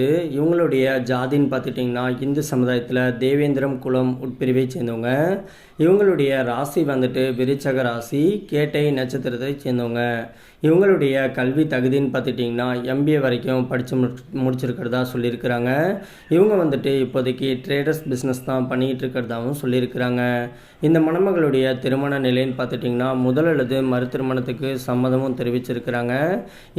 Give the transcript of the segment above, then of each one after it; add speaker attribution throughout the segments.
Speaker 1: வந்து இவங்களுடைய ஜாதின்னு பார்த்துட்டிங்கன்னா இந்து சமுதாயத்தில் தேவேந்திரம் குலம் உட்பிரிவை சேர்ந்தவங்க. இவங்களுடைய ராசி வந்துட்டு விருச்சக ராசி கேட்டை நட்சத்திரத்தை சேர்ந்தவங்க. இவங்களுடைய கல்வி தகுதின்னு பார்த்துட்டிங்கன்னா எம்பிஏ வரைக்கும் படித்து முடிச்சு முடிச்சிருக்கிறதா சொல்லியிருக்கிறாங்க. இவங்க வந்துட்டு இப்போதைக்கு ட்ரேடர்ஸ் பிஸ்னஸ் தான் பண்ணிகிட்டு இருக்கிறதாகவும் சொல்லியிருக்கிறாங்க. இந்த மணமகளுடைய திருமண நிலைன்னு பார்த்துட்டிங்கன்னா முதல் அல்லது மறு திருமணத்துக்கு சம்மதமும் தெரிவிச்சிருக்கிறாங்க.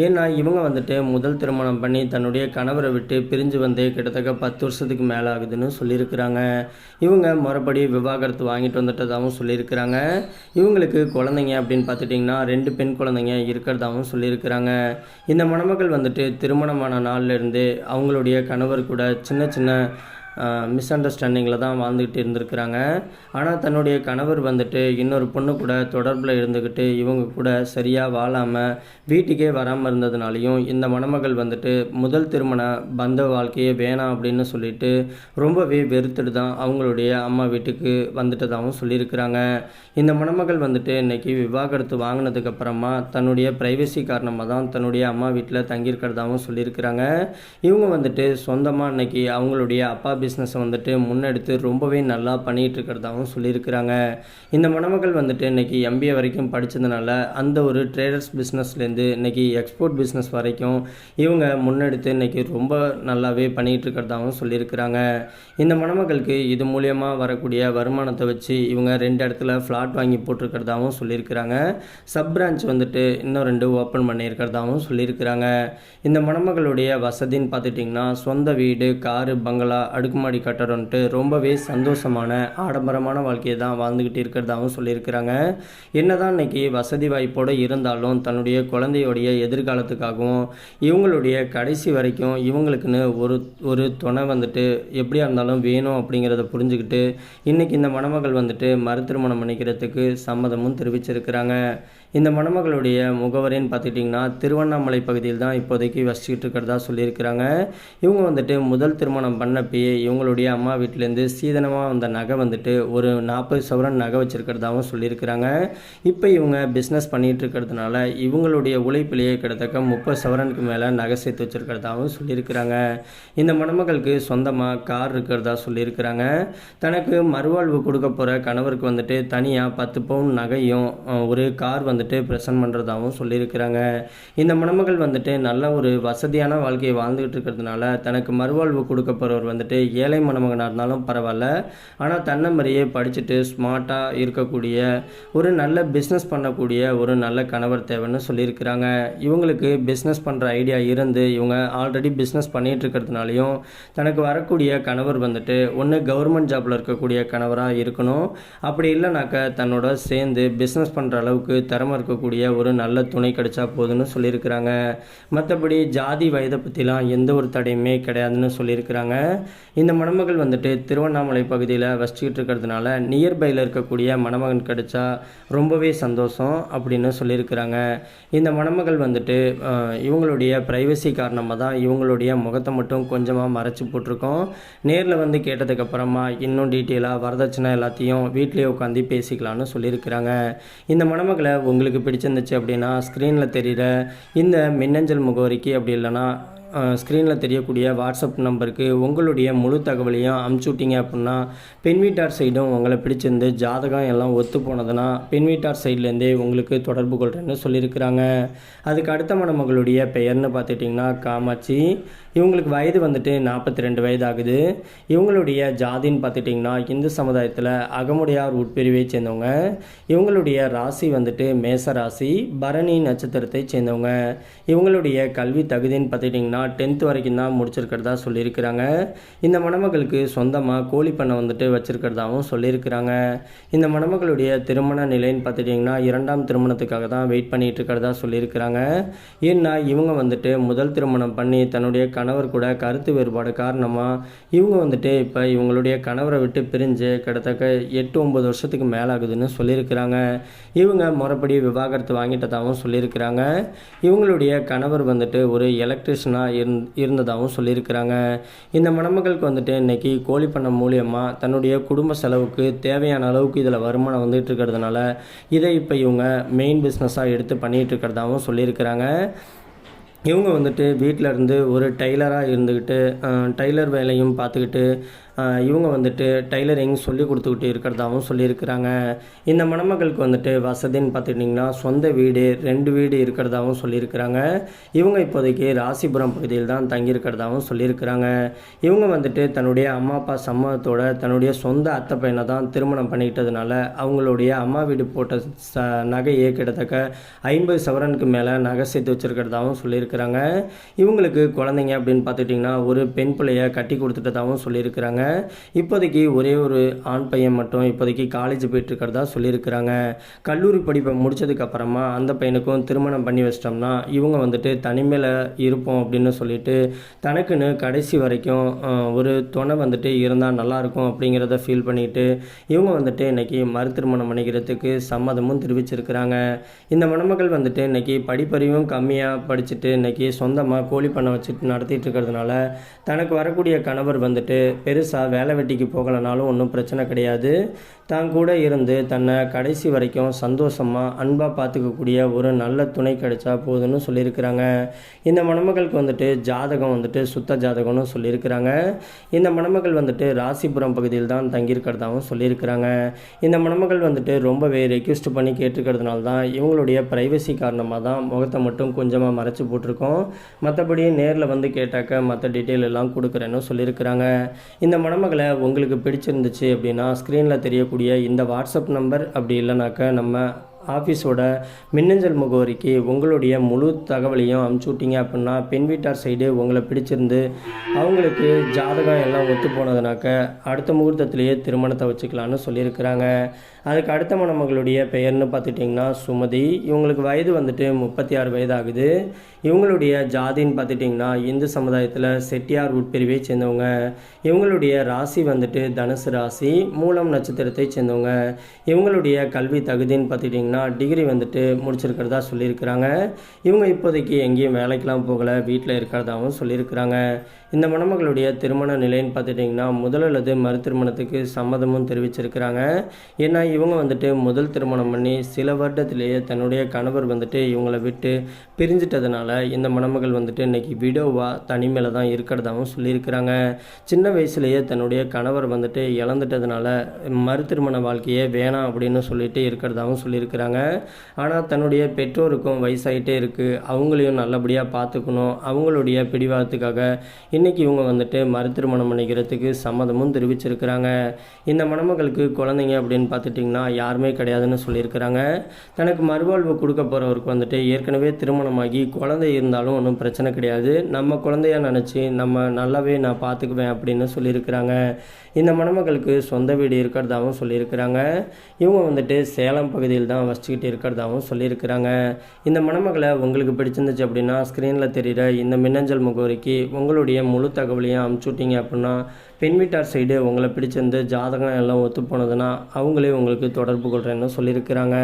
Speaker 1: ஏன்னா இவங்க வந்துட்டு முதல் திருமணம் பண்ணி தன்னுடைய கணவரை விட்டு பிரிஞ்சு வந்து கிட்டத்தட்ட பத்து வருஷத்துக்கு மேலே ஆகுதுன்னு சொல்லியிருக்கிறாங்க. இவங்க மறுபடியும் விவாகரத்து வாங்கிட்டு வந்துட்டதாகவும் சொல்லியிருக்கிறாங்க. இவங்களுக்கு குழந்தைங்க அப்படின்னு பார்த்துட்டிங்கன்னா ரெண்டு பெண் குழந்தைங்க இருக்கிறதாகவும் சொல்லியிருக்கிறாங்க. இந்த மணமகள் வந்துட்டு திருமணமான நாள்ல இருந்து அவங்களுடைய கணவர் கூட சின்ன சின்ன மிஸ் அண்டர்ஸ்டாண்டிங்கில் தான் வாழ்ந்துக்கிட்டு இருந்திருக்கிறாங்க. ஆனால் தன்னுடைய கணவர் வந்துட்டு இன்னொரு பொண்ணு கூட தொடர்பில் இருந்துக்கிட்டு இவங்க கூட சரியாக வாழாமல் வீட்டுக்கே வராமல் இருந்ததுனாலையும் இந்த மணமகள் வந்துட்டு முதல் திருமண பந்த வாழ்க்கையே வேணாம் அப்படின்னு சொல்லிட்டு ரொம்பவே வெறுத்துட்டு தான் அவங்களுடைய அம்மா வீட்டுக்கு வந்துட்டதாகவும் சொல்லியிருக்கிறாங்க. இந்த மணமகள் வந்துட்டு இன்னைக்கு விவாகரத்து வாங்கினதுக்கப்புறமா தன்னுடைய ப்ரைவசி காரணமாக தான் தன்னுடைய அம்மா வீட்டில் தங்கியிருக்கிறதாகவும் சொல்லியிருக்கிறாங்க. இவங்க வந்துட்டு சொந்தமாக இன்றைக்கி அவங்களுடைய அப்பா பிஸ்னஸை வந்துட்டு முன்னெடுத்து ரொம்பவே நல்லா பண்ணிகிட்டு இருக்கிறதாகவும் சொல்லியிருக்கிறாங்க. இந்த மணமகள் வந்துட்டு இன்னைக்கு எம்பிஏ வரைக்கும் படித்ததுனால அந்த ஒரு ட்ரேடர்ஸ் பிஸ்னஸ்லேருந்து இன்னைக்கு எக்ஸ்போர்ட் பிஸ்னஸ் வரைக்கும் இவங்க முன்னெடுத்து இன்னைக்கு ரொம்ப நல்லாவே பண்ணிகிட்டு இருக்கிறதாகவும் சொல்லியிருக்கிறாங்க. இந்த மணமகளுக்கு இது மூலியமாக வரக்கூடிய வருமானத்தை வச்சு இவங்க ரெண்டு இடத்துல ஃப்ளாட் வாங்கி போட்டிருக்கிறதாகவும் சொல்லியிருக்கிறாங்க. சப் பிரான்ச் வந்துட்டு இன்னும் ரெண்டு ஓப்பன் பண்ணியிருக்கிறதாகவும் சொல்லியிருக்கிறாங்க. இந்த மணமகளுடைய வசதின்னு பார்த்துட்டிங்கன்னா சொந்த வீடு காரு பங்களா அடுக்குமாடி கட்டடம்ன்ட்டு ரொம்பவே சந்தோஷமான ஆடம்பரமான வாழ்க்கையை தான் வாழ்ந்துக்கிட்டு இருக்கிறதாகவும் சொல்லியிருக்கிறாங்க. என்னதான் இன்னைக்கு வசதி வாய்ப்போடு இருந்தாலும் தன்னுடைய குழந்தையோடைய எதிர்காலத்துக்காகவும் இவங்களுடைய கடைசி வரைக்கும் இவங்களுக்குன்னு ஒரு ஒரு துணை வந்துட்டு எப்படியா இருந்தாலும் வேணும் அப்படிங்கிறத புரிஞ்சுக்கிட்டு இன்றைக்கி இந்த மணமகள் வந்துட்டு மறு திருமணம் பண்ணிக்கிறதுக்கு சம்மதமும் தெரிவிச்சிருக்கிறாங்க. இந்த மணமகளுடைய முகவரின்னு பார்த்துக்கிட்டிங்கன்னா திருவண்ணாமலை பகுதியில் தான் இப்போதைக்கு வசிச்சுட்டு இருக்கிறதா சொல்லியிருக்கிறாங்க. இவங்க வந்துட்டு முதல் திருமணம் பண்ணப்பயே இவங்களுடைய அம்மா வீட்டிலேருந்து சீதனமாக வந்த நகை வந்துட்டு ஒரு நாற்பது சவரன் நகை வச்சுருக்கிறதாகவும் சொல்லியிருக்கிறாங்க. இப்போ இவங்க பிஸ்னஸ் பண்ணிகிட்டு இருக்கிறதுனால இவங்களுடைய உழைப்பிலேயே கிட்டத்தக்க முப்பது சவரனுக்கு மேலே நகை சேர்த்து வச்சுருக்கிறதாகவும் சொல்லியிருக்கிறாங்க. இந்த மணமகளுக்கு சொந்தமாக கார் இருக்கிறதா சொல்லியிருக்கிறாங்க. தனக்கு மறுவாழ்வு கொடுக்க போகிற கணவருக்கு வந்துட்டு தனியாக பத்து பவுன் நகையும் ஒரு கார் வந்துட்டு ப்ரெசன்ட் பண்ணுறதாகவும் சொல்லியிருக்கிறாங்க. இந்த மணமகள் வந்துட்டு நல்ல ஒரு வசதியான வாழ்க்கையை வாழ்ந்துகிட்டு இருக்கிறதுனால தனக்கு மறுவாழ்வு கொடுக்க போகிறவர் வந்துட்டு ஏழை மணமகனாக இருந்தாலும் பரவாயில்ல. ஆனால் தன்னை மாதிரியே படிச்சுட்டு ஸ்மார்ட்டாக இருக்கக்கூடிய ஒரு நல்ல பிஸ்னஸ் பண்ணக்கூடிய ஒரு நல்ல கணவர் தேவைன்னு சொல்லியிருக்கிறாங்க. இவங்களுக்கு பிஸ்னஸ் பண்ணுற ஐடியா இருந்து இவங்க ஆல்ரெடி பிஸ்னஸ் பண்ணிகிட்டு இருக்கிறதுனாலையும் தனக்கு வரக்கூடிய கணவர் வந்துட்டு ஒன்று கவர்மெண்ட் ஜாப்பில் இருக்கக்கூடிய கணவராக இருக்கணும். அப்படி இல்லைனாக்க தன்னோட சேர்ந்து பிஸ்னஸ் பண்ணுற அளவுக்கு திறமை இருக்கக்கூடிய ஒரு நல்ல துணை கிடைச்சா போதுன்னு சொல்லியிருக்கிறாங்க. மற்றபடி ஜாதி வயதை பற்றிலாம் எந்த ஒரு தடையுமே கிடையாதுன்னு சொல்லியிருக்கிறாங்க. இந்த மணமகள் வந்துட்டு திருவண்ணாமலை பகுதியில் வசிச்சுக்கிட்டு இருக்கிறதுனால நியர்பையில் இருக்கக்கூடிய மணமகன் கிடைச்சா ரொம்பவே சந்தோஷம் அப்படின்னு சொல்லியிருக்கிறாங்க. இந்த மணமகள் வந்துட்டு இவங்களுடைய ப்ரைவசி காரணமாக தான் இவங்களுடைய முகத்தை மட்டும் கொஞ்சமாக மறைச்சி போட்டிருக்கோம். நேரில் வந்து கேட்டதுக்கப்புறமா இன்னும் டீட்டெயிலாக வரதட்சணை எல்லாத்தையும் வீட்லேயே உட்காந்து பேசிக்கலாம்னு சொல்லியிருக்கிறாங்க. இந்த மணமகளை உங்களுக்கு பிடிச்சிருந்துச்சு அப்படின்னா ஸ்க்ரீனில் தெரிகிற இந்த மின்னஞ்சல் முகவரிக்கு அப்படி இல்லைன்னா ஸ்க்ரீனில் தெரியக்கூடிய வாட்ஸ்அப் நம்பருக்கு உங்களுடைய முழு தகவலையும் அமுச்சு விட்டீங்க அப்படின்னா பெண் வீட்டார் சைடும் உங்களை பிடிச்சிருந்து ஜாதகம் எல்லாம் ஒத்து போனதுன்னா பெண் வீட்டார் சைட்லேருந்தே உங்களுக்கு தொடர்பு கொள்கிறேன்னு சொல்லியிருக்கிறாங்க. அதுக்கு அடுத்த மணமகளுடைய பெயர்னு பார்த்துட்டிங்கன்னா காமாட்சி. இவங்களுக்கு வயது வந்துட்டு நாற்பத்தி ரெண்டு வயது ஆகுது இவங்களுடைய ஜாதின்னு பார்த்துட்டிங்கன்னா இந்து சமுதாயத்தில் அகமுடையார் உட்பிரிவை சேர்ந்தவங்க. இவங்களுடைய ராசி வந்துட்டு மேச ராசி பரணி நட்சத்திரத்தை சேர்ந்தவங்க. இவங்களுடைய கல்வி தகுதின்னு பார்த்துட்டிங்கன்னா டென்த்து வரைக்கும் தான் முடிச்சிருக்கிறதா சொல்லியிருக்கிறாங்க. இந்த மணமகளுக்கு சொந்தமாக கோழி பண்ணை வந்துட்டு வச்சுருக்கிறதாகவும் சொல்லியிருக்கிறாங்க. இந்த மணமகளுடைய திருமண நிலைன்னு பார்த்துட்டிங்கன்னா இரண்டாம் திருமணத்துக்காக தான் வெயிட் பண்ணிகிட்டு இருக்கிறதா சொல்லியிருக்கிறாங்க. ஏன்னா இவங்க வந்துட்டு முதல் திருமணம் பண்ணி தன்னுடைய கணவர் கூட கருத்து வேறுபாடு காரணமாக இவங்க வந்துட்டு இப்போ இவங்களுடைய கணவரை விட்டு பிரிஞ்சு கிட்டத்தட்ட எட்டு ஒம்பது வருஷத்துக்கு மேலாகுதுன்னு சொல்லியிருக்கிறாங்க. இவங்க முறைப்படி விவாகரத்து வாங்கிட்டதாகவும் சொல்லியிருக்கிறாங்க. இவங்களுடைய கணவர் வந்துட்டு ஒரு எலக்ட்ரிஷனாக இருந் இருந்ததாகவும் சொல்லியிருக்கிறாங்க. இந்த மணமகளுக்கு வந்துட்டு இன்னைக்கு கோழி பண்ணை மூலியமாக தன்னுடைய குடும்ப செலவுக்கு தேவையான அளவுக்கு இதில் வருமானம் வந்துட்டு இருக்கிறதுனால இதை இப்போ இவங்க மெயின் பிஸ்னஸாக எடுத்து பண்ணிகிட்டு இருக்கிறதாகவும் சொல்லியிருக்கிறாங்க. இவங்க வந்துட்டு வீட்டில் இருந்து ஒரு டைலராக இருந்துக்கிட்டு டெய்லர் டைலர் வேலையும் பார்த்துக்கிட்டு இவங்க வந்துட்டு டைலரிங் சொல்லி கொடுத்துக்கிட்டு இருக்கிறதாகவும் சொல்லியிருக்கிறாங்க. இந்த மணமகளுக்கு வந்துட்டு வசதின்னு பார்த்துக்கிட்டிங்கன்னா சொந்த வீடு ரெண்டு வீடு இருக்கிறதாகவும் சொல்லியிருக்கிறாங்க. இவங்க இப்போதைக்கு ராசிபுரம் பகுதியில் தான் தங்கியிருக்கிறதாகவும் சொல்லியிருக்கிறாங்க. இவங்க வந்துட்டு தன்னுடைய அம்மா அப்பா சம்மதத்தோட தன்னுடைய சொந்த அத்தை பையனை தான் திருமணம் பண்ணிக்கிட்டதுனால அவங்களுடைய அம்மா வீடு போட்ட ச நகையே கிட்டத்தக்க ஐம்பது சவரனுக்கு மேலே நகை சேர்த்து வச்சுருக்கிறதாகவும் சொல்லியிருக்கிறாங்க. இவங்களுக்கு குழந்தைங்க அப்படின்னு பார்த்துக்கிட்டிங்கன்னா ஒரு பெண் பிள்ளைய கட்டி கொடுத்துட்டதாகவும் சொல்லியிருக்கிறாங்க. இப்போதைக்கு ஒரே ஒரு ஆண் பையன் மட்டும் இப்போதைக்கு காலேஜ் போயிட்டுருக்கிறதா சொல்லியிருக்கிறாங்க. கல்லூரி படிப்பை முடித்ததுக்கப்புறமா அந்த பையனுக்கும் திருமணம் பண்ணி வச்சிட்டோம்னா இவங்க வந்துட்டு தனிமையில் இருப்போம் அப்படின்னு சொல்லிட்டு தனக்குன்னு கடைசி வரைக்கும் ஒரு துணை வந்துட்டு இருந்தால் நல்லாயிருக்கும் அப்படிங்கிறத ஃபீல் பண்ணிட்டு இவங்க வந்துட்டு இன்னைக்கு மறு திருமணம் பண்ணிக்கிறதுக்கு சம்மதமும் தெரிவிச்சிருக்கிறாங்க. இந்த மணமகள் வந்துட்டு இன்றைக்கி படிப்பறிவும் கம்மியாக படிச்சுட்டு இன்னைக்கு சொந்தமாக கோழி பண்ணை வச்சுட்டு நடத்திட்டு இருக்கிறதுனால தனக்கு வரக்கூடிய கணவர் வந்துட்டு சா வேலை வெட்டிக்கு போகலைனாலும் ஒன்றும் பிரச்சனை கிடையாது. தான் கூட இருந்து தன்னை கடைசி வரைக்கும் சந்தோஷமாக அன்பாக பார்த்துக்கக்கூடிய ஒரு நல்ல துணை கிடைச்சா போதும்னு சொல்லியிருக்கிறாங்க. இந்த மணமகளுக்கு வந்துட்டு ஜாதகம் வந்துட்டு சுத்த ஜாதகம்னு சொல்லியிருக்கிறாங்க. இந்த மணமகள் வந்துட்டு ராசிபுரம் பகுதியில் தான் தங்கியிருக்கிறதாகவும் சொல்லியிருக்கிறாங்க. இந்த மணமகள் வந்துட்டு ரொம்பவே ரெக்வெஸ்ட் பண்ணி கேட்டிருக்கிறதுனால தான் இவங்களுடைய ப்ரைவசி காரணமாக தான் முகத்தை மட்டும் கொஞ்சமாக மறைச்சி போட்டிருக்கோம். மற்றபடி நேரில் வந்து கேட்டாக்க மற்ற டீட்டெயில் எல்லாம் கொடுக்குறேன்னு சொல்லியிருக்கிறாங்க. இந்த மணமகளை உங்களுக்கு பிடிச்சிருந்துச்சு அப்படின்னா ஸ்க்ரீனில் தெரியக்கூடிய இந்த வாட்ஸ்அப் நம்பர் அப்படி இல்லைனாக்கா நம்ம ஆஃபீஸோட மின்னஞ்சல் முகவரிக்கு உங்களுடைய முழு தகவலையும் அமுச்சு விட்டீங்க அப்படின்னா பெண் வீட்டார் சைடு உங்களை பிடிச்சிருந்து அவங்களுக்கு ஜாதகம் எல்லாம் ஒத்து போனதுனாக்க அடுத்த முகூர்த்தத்திலேயே திருமணத்தை வச்சுக்கலான்னு சொல்லியிருக்கிறாங்க. அதுக்கு அடுத்த மணமகளுடைய பெயர்னு பார்த்துட்டிங்கன்னா சுமதி. இவங்களுக்கு வயது வந்துட்டு முப்பத்தி ஆறு வயது ஆகுது இவங்களுடைய ஜாதின்னு பார்த்துட்டிங்கன்னா இந்து சமுதாயத்தில் செட்டியார் உட்பிரிவை சேர்ந்தவங்க. இவங்களுடைய ராசி வந்துட்டு தனுசு ராசி மூலம் நட்சத்திரத்தை சேர்ந்தவங்க. இவங்களுடைய கல்வி தகுதின்னு பார்த்துட்டிங்கன்னா டிகிரி வந்துட்டு முடிச்சிருக்கிறதா சொல்லியிருக்கிறாங்க. இவங்க இப்போதைக்கு எங்கேயும் வேலைக்கெல்லாம் போகலை வீட்டில் இருக்கிறதாகவும் சொல்லியிருக்கிறாங்க. இந்த மணமகளுடைய திருமண நிலைன்னு பார்த்துட்டிங்கன்னா முதல் அல்லது மறு திருமணத்துக்கு சம்மதமும் தெரிவிச்சிருக்கிறாங்க. ஏன்னா இவங்க வந்துட்டு முதல் திருமணம் பண்ணி சில வருடத்திலேயே தன்னுடைய கணவர் வந்துட்டு இவங்களை விட்டு பிரிஞ்சிட்டதுனால இந்த மணமகள் வந்துட்டு இன்னைக்கு விடோவாக தனிமையில் தான் இருக்கிறதாகவும் சொல்லியிருக்கிறாங்க. சின்ன வயசுலேயே தன்னுடைய கணவர் வந்துட்டு இழந்துட்டதுனால மறு திருமண வாழ்க்கையே வேணாம் அப்படின்னு சொல்லிட்டு இருக்கிறதாகவும் சொல்லியிருக்கிறாங்க. ஆனால் தன்னுடைய பெற்றோருக்கும் வயசாயிட்டே இருக்குது அவங்களையும் நல்லபடியாக பார்த்துக்கணும். அவங்களுடைய பிடிவாதத்துக்காக இன்றைக்கி இவங்க வந்துட்டு மறுத்திருமணம் பண்ணிக்கிறதுக்கு சம்மதமும் தெரிவிச்சிருக்கிறாங்க. இந்த மணமகளுக்கு குழந்தைங்க அப்படின்னு பார்த்துட்டிங்கன்னா யாருமே கிடையாதுன்னு சொல்லியிருக்கிறாங்க. தனக்கு மறுவாழ்வு கொடுக்க போகிறவருக்கு வந்துட்டு ஏற்கனவே திருமணமாகி குழந்தை இருந்தாலும் ஒன்றும் பிரச்சனை கிடையாது. நம்ம குழந்தையாக நினச்சி நம்ம நல்லாவே நான் பார்த்துக்குவேன் அப்படின்னு சொல்லியிருக்கிறாங்க. இந்த மணமகளுக்கு சொந்த வீடு இருக்கிறதாகவும் சொல்லியிருக்கிறாங்க. இவங்க வந்துட்டு சேலம் பகுதியில் தான் வசிச்சுக்கிட்டு இருக்கிறதாகவும் சொல்லியிருக்கிறாங்க. இந்த மணமகளை உங்களுக்கு பிடிச்சிருந்துச்சு அப்படின்னா ஸ்க்ரீனில் தெரிகிற இந்த மின்னஞ்சல் முகவரிக்கு உங்களுடைய முழு தகவலையும் அமுச்சுட்டிங்க அப்படின்னா பெண் வீட்டார் சைடு உங்களை பிடிச்சிருந்து ஜாதகம் எல்லாம் ஒத்து போனதுன்னா அவங்களே உங்களுக்கு தொடர்பு கொள்கிறேன்னு சொல்லியிருக்கிறாங்க.